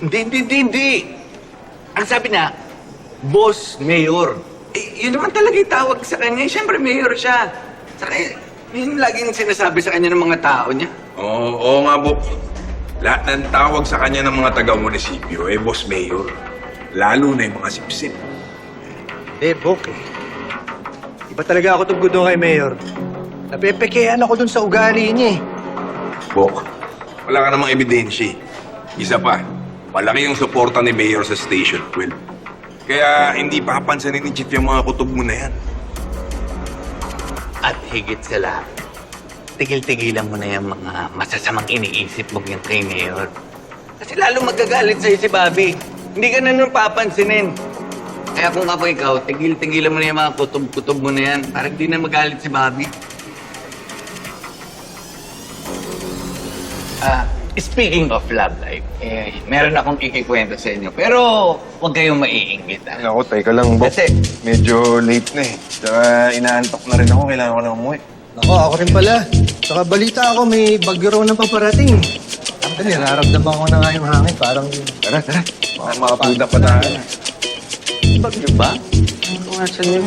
Hindi, hindi, hindi, hindi. Ang sabi niya, boss mayor. Eh, yun naman talaga yung tawag sa kanya. Siyempre, mayor siya. Saka, yun laging sinasabi sa kanya ng mga tao niya. Oo, oo nga, Bok. Lahat ng tawag sa kanya ng mga taga-munisipyo, eh, boss mayor. Lalo na yung mga sipsip. Eh, Bok eh. Iba talaga ako tungkol doon kay Mayor. Napepekean ako dun sa ugali niya eh. Bok, wala ka namang ebidensya. eh. Isa pa, malaki yung suporta ni Mayor sa Station 12. Kaya hindi papansinin ni Chief yung mga kutob mo na yan. At higit sa lahat, tigil-tigilan mo na yung mga masasamang iniisip mo yung kay Mayor. Kasi lalo magagalit sa'yo si Bobby. Hindi ka na nun papansinin. Kaya kung ako ikaw, tigil-tigilan mo na yung mga kutob-kutob mo na yan. Para hindi na magalit si Bobby. Ah, speaking of love life, eh, meron akong ikikwento sa inyo. Pero huwag kayong maiinggit. Ay, ah. ako, teka lang, Bok. Kasi- Medyo late na eh. Tsaka inaantok na rin ako. Kailangan ko na umuwi. Ako, ako rin pala. Saka balita ako, may bagyo raw na paparating. Ang nararamdaman ko na nga yung hangin. Parang Tara, tara. Baka makapunta pa tayo. Bagyo ba? Kung asan yun?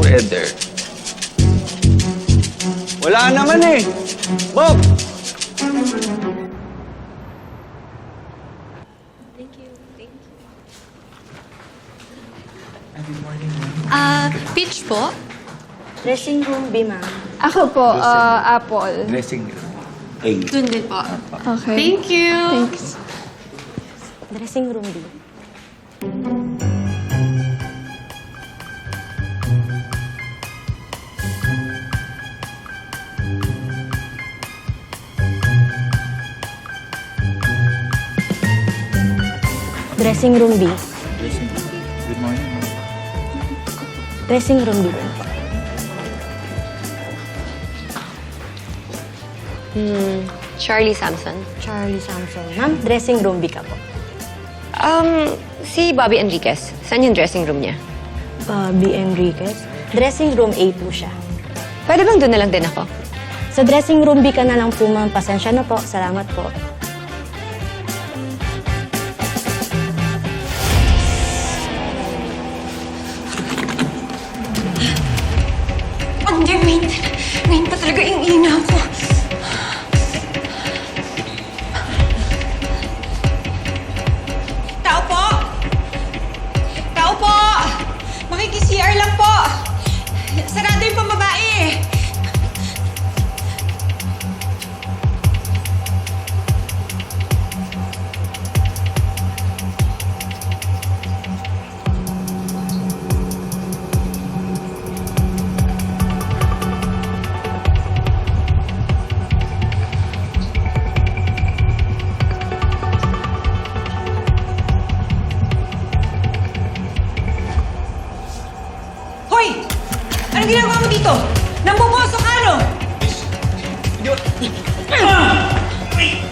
Weather. Wala naman eh. Bob! Ah, peach po? Dressing room B, ma'am. Ako po, ah, apple. Dun din po. Okay. Thank you. Thanks. Dressing room B. Dressing room B. Dressing room B. Charlie Samson. Charlie Samson. Ma'am, dressing room B ka po. Um, si Bobby Enriquez. Saan yung dressing room niya? Bobby Enriquez. Dressing room A po siya. Pwede bang doon na lang din ako? Sa dressing room B ka na lang po, ma'am. Pasensya na po. Salamat po. Wayne pa talaga yung ina ko. Anong ginagawa mo dito? Nambuboso ka, no? Ah! Ay!